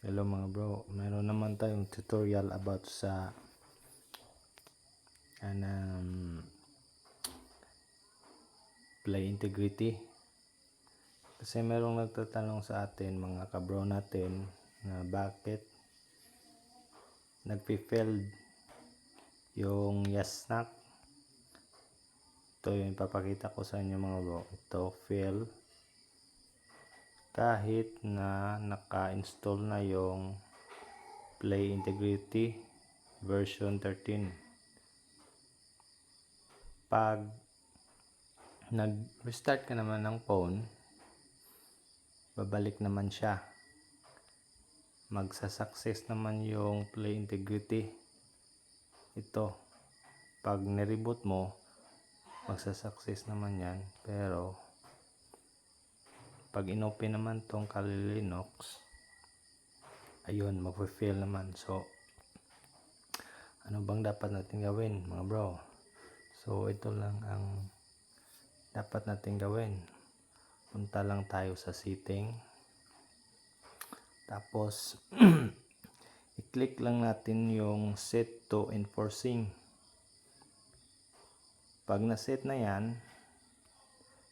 Hello mga bro, meron naman tayong tutorial about sa anong play integrity. Kasi merong nagtatanong sa atin mga kabro natin na bakit nagpi-failed yung Yasnak. Ito yung ipapakita ko sa inyo mga bro. Ito fail kahit na naka-install na yung Play Integrity version 13 pag nag-restart ka naman ng phone babalik naman siya. Magsa-success naman yung Play Integrity. Ito pag nireboot mo magsa-success naman yan pero pag inopen naman tong Kali Linux ayun magpe-fail naman. So ano bang dapat natin gawin mga bro? So ito lang ang dapat natin gawin. Punta lang tayo sa setting tapos i-click lang natin yung set to enforcing. Pag na-set na yan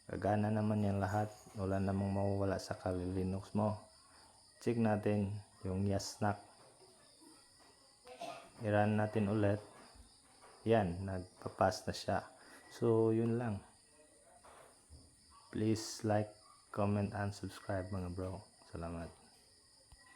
gagana naman yan lahat. Wala namang mawawala sa Kali Linux mo. Check natin yung Yasnak i-run natin ulit. Yan nagpapas na siya. So yun lang. Please like comment and subscribe mga bro. Salamat